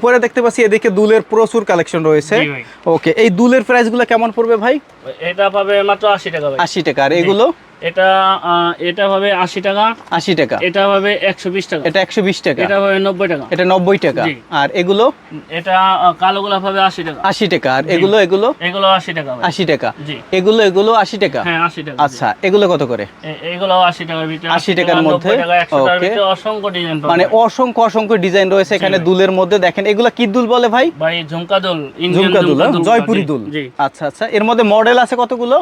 উপরে দেখতে পাচ্ছি এদিকে দুলের প্রচুর কালেকশন রয়েছে। ওকে এই দুলের প্রাইসগুলো কেমন পড়বে ভাই? এটা পাবে মাত্র আশি টাকা আশি টাকা। আর এগুলো? এটা এটা পাবে আশি টাকা। আশি টাকা। এটা পাবে একশো বিশ টাকা। এটা একশো বিশ টাকা। এটা পাবে নব্বই টাকা। এটা নব্বই টাকা। আর এগুলো? এটা কালো গোলাপ হবে আশি টাকা। আশি টাকা। আর এগুলো এগুলো? এগুলো আশি টাকা আশি টাকা। এগুলো এগুলো আশি টাকা? হ্যাঁ আশি টাকা। আচ্ছা এগুলো কত করে? এগুলো আশি টাকার ভিতরে 80 টাকার মধ্যে? 90 টাকা একশো টাকার Okay. ভিতরে অসংখ্য ডিজাইন মানে অসংখ্য অসংখ্য ডিজাইন রয়েছে এখানে দুলের মধ্যে। দেখেন এগুলো কি দুল বলে ভাই? ভাই ঝুমকা দুল ঝুমকা দুল হ্যাঁ? জয়পুরি দুল। আচ্ছা আচ্ছা। এর মধ্যে মডেল আছে কতগুলো?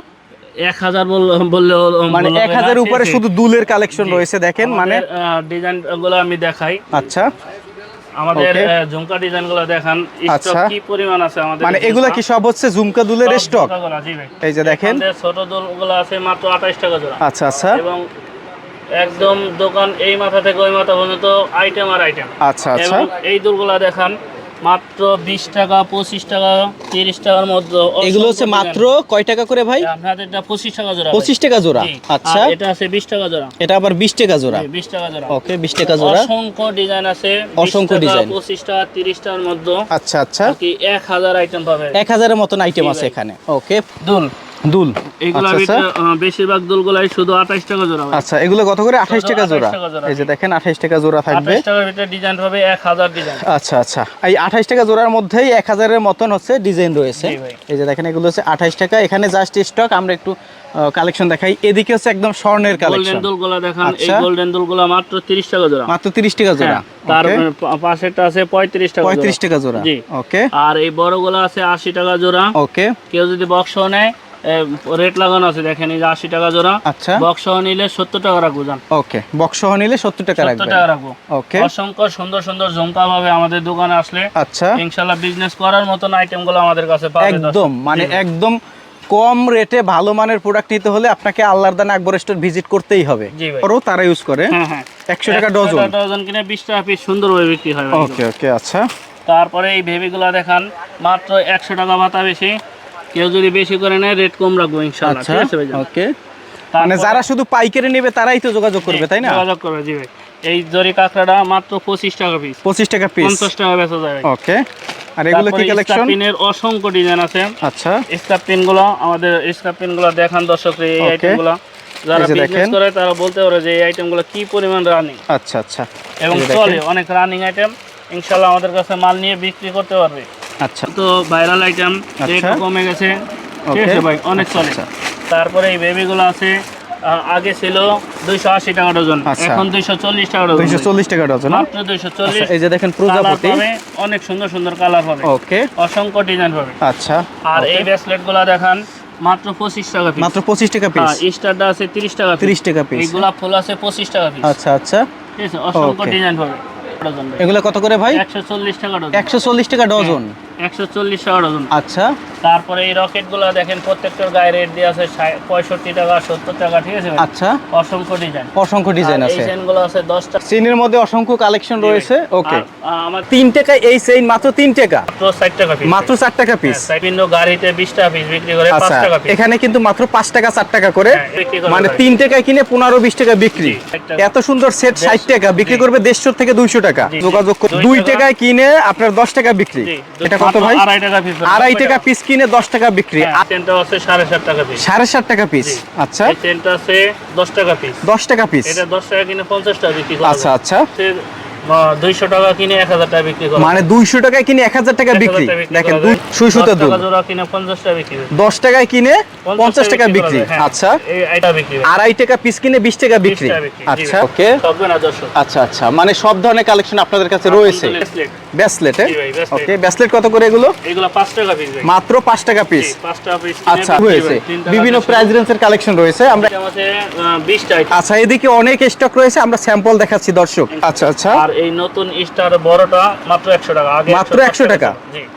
এক হাজার বললে মানে এক হাজার উপরে শুধু দুলের কালেকশন রয়েছে দেখেন মানে ডিজাইনগুলো আমি দেখাই। আচ্ছা। আমাদের ঝুমকা ডিজাইনগুলো দেখান। স্টক আচ্ছা। কি পরিমাণ আছে আমাদের মানে এগুলা কি সব হচ্ছে ঝুমকা দুলের স্টক এই যে দেখেন। ছোট দুলগুলো আছে মাত্র আঠাশ টাকা জোড়া। আচ্ছা আচ্ছা। এবং একদম দোকান এই মাথা থেকে ওই মাথা পর্যন্ত আইটেম আর আইটেম আচ্ছা আচ্ছা। এই দুলগুলা দেখান মাত্র বিশ টাকা পঁচিশ টাকা তিরিশ টাকার মধ্যে এগুলো হচ্ছে মাত্র কয় টাকা করে ভাই? এটা পঁচিশ টাকা জোড়া পঁচিশ টাকা জোড়া। আচ্ছা। এটা আছে বিশ টাকা জোড়া। এটা আবার বিশ টাকা জোড়া। বিশ টাকা জোড়া। ওকে বিশ টাকা জোড়া। অসংখ্য ডিজাইন আছে। অসংখ্য অসংখ্য ডিজাইন। পঁচিশ টাকা তিরিশ টাকার মধ্যে আচ্ছা আচ্ছা। এক হাজার আইটেম পাবে এক হাজারের মতন আইটেম আছে এখানে। ওকে। দুল। দুল? এগুলো আচ্ছা আচ্ছা বেশিরভাগ দুলগুলাই শুধু আঠাশ টাকা জোড়া। আচ্ছা এগুলো কত করে? 28 টাকা জোড়া, এই যে দেখেন আঠাইশ টাকা জোড়া থাকবে। আঠাশ টাকার ভিতরে ডিজাইন এক হাজার ডিজাইন। আচ্ছা আচ্ছা। এই আঠাইশ টাকা জোড়ার মধ্যেই এক হাজারের মতন হচ্ছে ডিজাইন রয়েছে। এই যে দেখেন এগুলো হচ্ছে আঠাইশ টাকা। এখানে জাস্ট স্টক আমরা একটু কালেকশন দেখাই। এদিকে হচ্ছে একদম স্বর্ণের গোল্ডেন কালেকশন। দুলগুলা দেখান এই আচ্ছা। গোল্ডেন দুলগুলা মাত্র তিরিশ টাকা জোড়া। মাত্র তিরিশ টাকা জোড়া। হ্যাঁ, তার পা- পাশেরটা আছে পঁয়ত্রিশ টাকা পঁয়ত্রিশ জোড়া। টাকা জোড়া। জি। ওকে আর এই বড়গুলো আছে আশি টাকা জোড়া। ওকে কেউ যদি বক্স নেয় রেট লাগানো আছে দেখেন এই যে আশি টাকা জোড়া। আচ্ছা। বক্স নিলে সত্তর টাকা রাখব যান ওকে বক্স সহ নিলে সত্তর টাকা রাখবেন। টাকা রাখব। ওকে। অসংখ্য সুন্দর সুন্দর ঝুমকা পাবে আমাদের দোকানে আসলে আচ্ছা। ইনশাল্লাহ বিজনেস করার মতন আমাদের কাছে একদম মানে একদম কম রেটে ভালো মানের প্রোডাক্ট নিতে হলে আপনাকে আল্লাহর দানা আকবর স্টোর ভিজিট করতেই হবে। তারা ইউজ করে। হ্যাঁ হ্যাঁ। একশো টাকা ডজন ডজন কিনে বিশ টাকা পিস সুন্দরভাবে বিক্রি হয় ওকে ওকে আচ্ছা। তারপরে এই ভেবিগুলো দেখান মাত্র একশো টাকা ভাতা বেশি। কেউ যদি বেশি করে নেয় রেট কম রাখব ইনশাল্লাহ আচ্ছা ঠিক আছে ভাইজান? ওকে মানে যারা শুধু পাইকারি নেবে তারাই তো যোগাযোগ করবে তাই না? যোগাযোগ করবে জি ভাই। এই জরি কাঁকড়াটা মাত্র পঁচিশ টাকা পিস পঁচিশ টাকা পিস পঞ্চাশ টাকা বেচা যায় ভাই। ওকে আর এগুলো কি কালেকশন স্কার্পিনের অসংখ্য ডিজাইন আছে। আচ্ছা। স্কার্পিনগুলো আমাদের স্কার্পিনগুলো দেখান দর্শক এই Okay. আইটেমগুলো যারা বিজনেস করে তারা বলতে পারে যে এই আইটেমগুলো কি পরিমাণ রানিং আচ্ছা আচ্ছা। এবং চলে অনেক রানিং আইটেম ইনশাল্লাহ আমাদের কাছে মাল নিয়ে বিক্রি করতে পারবে। আচ্ছা। তো ভাইরাল আইটেম আচ্ছা। কমে গেছে। ঠিক আছে ভাই অনেক চলে। আচ্ছা। তারপরে এই বেবিগুলো আছে আগে ছিল দুইশো আশি টাকা ডজন আচ্ছা। এখন দুইশো চল্লিশ টাকা ডজন। দুইশো চল্লিশ টাকা ডজন মাত্র দুইশো চল্লিশ। আচ্ছা, এই যে দেখেন প্রজাপতি অনেক সুন্দর সুন্দর কালার পাবে। ওকে। অসংখ্য ডিজাইন পাবে। আচ্ছা আর এই ব্রেসলেটগুলা দেখান মাত্র পঁচিশ টাকা পিস মাত্র পঁচিশ টাকা পিস স্টারটা আছে তিরিশ টাকা পিস 30 টাকা। এই গোলাপ ফুল আছে পঁচিশ টাকা পিস আচ্ছা আচ্ছা। ঠিক আছে অসংখ্য ডিজাইন ডজন এগুলো কত করে ভাই? একশো চল্লিশ টাকা ডজন। একশো চল্লিশ টাকা ডজন। একশো চল্লিশ আচ্ছা। তারপরে এই রকেটগুলো দেখেন প্রত্যেকটার গায়ে রেট দিয়ে আছে পঁয়ষট্টি টাকা সত্তর টাকা ঠিক আছে আচ্ছা। অসংখ্য ডিজাইন অসংখ্য ডিজাইন আছে। আছে দশ টাকা মধ্যে অসংখ্য কালেকশন রয়েছে। ওকে আমার তিন টাকা এই চেইন মাত্র তিন টাকা? মাত্র ষাট টাকা পিস মাত্র চার টাকা পিস বিভিন্ন গাড়িতে বিশ টাকা পিস বিক্রি করে পাঁচ আচ্ছা টাকা এখানে কিন্তু মাত্র পাঁচ টাকা চার টাকা করে। হ্যাঁ, মানে তিন টাকায় কিনে পনেরো বিশ টাকা বিক্রি। এত সুন্দর সেট ষাট টাকা বিক্রি করবে দেড়শো থেকে দুইশো টাকা। যোগাযোগ দুই দুই টাকায় কিনে আপনার দশ টাকা বিক্রি। এটা কত ভাই? আড়াই টাকা পিস আড়াই টাকা পিস কিনে দশ টাকা বিক্রি। হ্যাঁ, চেনটা আছে সাড়ে সাত টাকা পিস সাড়ে সাত টাকা পিস আচ্ছা। চেনটা আছে দশ টাকা পিস দশ টাকা পিস এটা দশ টাকা কিনে পঞ্চাশ টাকা বিক্রি আচ্ছা আচ্ছা। দুইশো টাকা কিনে এক হাজার টাকা বিক্রি মানে দুইশো টাকায় কিনে এক হাজার টাকা বিক্রি? দেখেন দুই যায়। সুই সুতা 10 দুল। টাকা জোড়া কিনে পঞ্চাশ টাকা বিক্রি দশ টাকায় কিনে পঞ্চাশ টাকা বিক্রি হ্যাঁ। আচ্ছা। আড়াই টাকা পিস কিনে বিশ টাকা বিক্রি। আচ্ছা ওকে। আচ্ছা আচ্ছা। মানে সব ধরনের কালেকশন আপনাদের কাছে রয়েছে। ব্যাসলেটে। ওকে ব্যাসলেট কত করে এগুলো? এগুলো পাঁচ টাকা পিস মাত্র পাঁচ টাকা পিস আচ্ছা হয়েছে। বিভিন্ন প্রাইস রেঞ্জের কালেকশন রয়েছে। আমরা। আচ্ছা এদিকে অনেক স্টক রয়েছে। আমরা স্যাম্পল দেখাচ্ছি দর্শক। আচ্ছা আচ্ছা। এই নতুন স্টার বড়টা মাত্র একশো টাকা। আগে মাত্র একশো টাকা?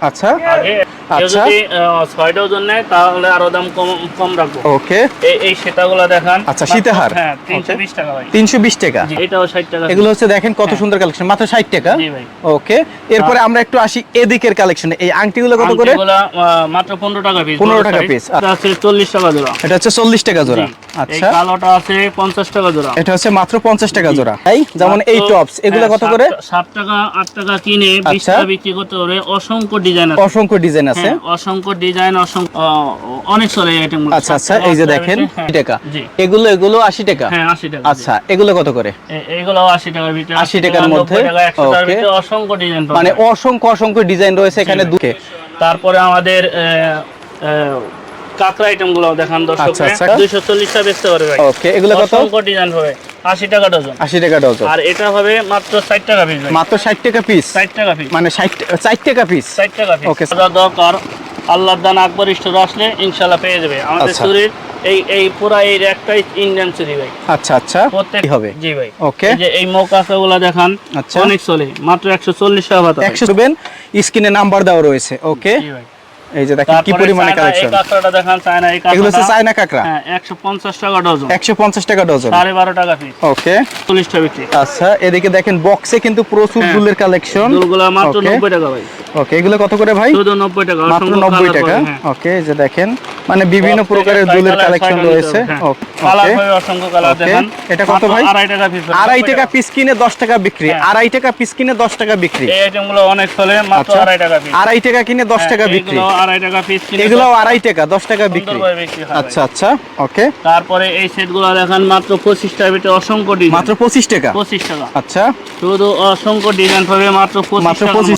আচ্ছা। আগে আচ্ছা। যদি আহ, ডজন নেয় তাহলে আরও দাম কম কম রাখব। ওকে। এই এই সেটাগুলো দেখান। আচ্ছা, সীতাহার। হ্যাঁ তিনশো Okay. বিশ টাকা ভাই। তিনশো বিশ টাকা। এটাও ষাট টাকা। এগুলো হচ্ছে দেখেন কত সুন্দর কালেকশন মাত্র ষাট টাকা। জি ভাই। ওকে। এরপরে আমরা একটু আসি এদিকের কালেকশনে এই আংটিগুলো কত করে? মাত্র পনেরো টাকা পিস 15 টাকা piece। এটা আছে চল্লিশ টাকা জোড়া। এটা হচ্ছে চল্লিশ টাকা জোড়া। এই আচ্ছা। কালোটা আছে পঞ্চাশ টাকা জোড়া। এটা হচ্ছে মাত্র পঞ্চাশ টাকা জোড়া। এই যেমন এই টপস এগুলো হ্যাঁ, কত করে? সাত- সাত টাকা আট টাকা কিনে বিশ আচ্ছা। টাকা বিক্রি করতে পারবে অসংখ্য ডিজাইন আছে। অসংখ্য ডিজাইন আছে। হ্যাঁ, অসংখ্য ডিজাইন অসংখ্য অনেক চলে আইটেম আচ্ছা আচ্ছা এই যে দেখেন আশি টাকা। এগুলো এগুলো আশি টাকা? হ্যাঁ আশি টাকা আচ্ছা এগুলো কত করে? এ- এইগুলো আশি টাকার ভিতরে। 80 টাকার মধ্যে? 90 টাকা একশো টাকার ভিতরে অসংখ্য ডিজাইন মানে অসংখ্য অসংখ্য ডিজাইন রয়েছে এখানে দুকে তারপরে আমাদের কাঁকড়া আইটেমগুলো দেখান দর্শক আচ্ছা। দুইশো চল্লিশটা বেচতে পারবে ওকে এগুলো কত? অসংখ্য ডিজাইন হবে। আশি টাকা ডজন। আশি টাকা ডজন। আর এটা হবে মাত্র ষাট টাকা পিস মাত্র ষাট টাকা পিস ষাট টাকা পিস মানে ষাট ষাট টাকা পিস ষাট টাকা পিস Okay. যা দরকার আল্লাহর দান আকবর স্টোর আসলে ইনশাল্লাহ পেয়ে যাবে। আমাদের আচ্ছা। চুরির এই এই পুরা এই র্যাকটাই ইন্ডিয়ান চুরি ভাই। আচ্ছা আচ্ছা। প্রত্যেক হবে? জি ভাই। ওকে এই যে এই মোকাসাগুলা দেখান। আচ্ছা। অনেক চলে। মাত্র একশো চল্লিশ টাকা ভাতা একশো দেবেন স্ক্রিনে নাম্বার দেওয়া রয়েছে। ওকে জি ভাই। এই যে দেখেন কি পরিমাণে কালেকশন কাঁকড়াটা দেখান চায়না এই এগুলো হচ্ছে চায়না কাঁকড়া? হ্যাঁ একশো পঞ্চাশ টাকা ডজন। একশো পঞ্চাশ টাকা ডজন। সাড়ে বারো টাকা পিস ওকে 40 টাকা পিস আচ্ছা এদিকে দেখেন বক্সে কিন্তু প্রচুর হ্যাঁ। দুলের কালেকশন দুলগুলো মাত্র Okay. নব্বই টাকা ভাই। ওকে এগুলো কত করে ভাই? টাকা মাত্র অসংখ্য নব্বই colour টাকা? হ্যাঁ। ওকে যে দেখেন মানে বিভিন্ন প্রকারের দুলের কালেকশন রয়েছে। হ্যাঁ। ওকে অসংখ্য কালার. দেখান। এটা কত ভাই? আড়াই টাকা পিস আড়াই টাকা পিস কিনে দশ টাকা বিক্রি হ্যাঁ। আড়াই টাকা পিস কিনে দশ টাকা বিক্রি। এই আইটেমগুলো অনেক চলে মাত্র আচ্ছা। আড়াই টাকা পিস আড়াই টাকা কিনে দশ টাকা হ্যাঁ, বিক্রি। এগুলো আড়াই টাকা পিস কিনে এগুলো দশ- আড়াই টাকা দশ টাকা বিক্রি। হয় আচ্ছা আচ্ছা। ওকে তারপরে এই সেটগুলো দেখান মাত্র পঁচিশ টাকা ভিতরে অসংখ্য ডিজাইন মাত্র পঁচিশ টাকা? পঁচিশ টাকা। আচ্ছা। শুধু অসংখ্য ডিজাইন পাবে মাত্র পঁচিশ মাত্র টাকা পঁচিশ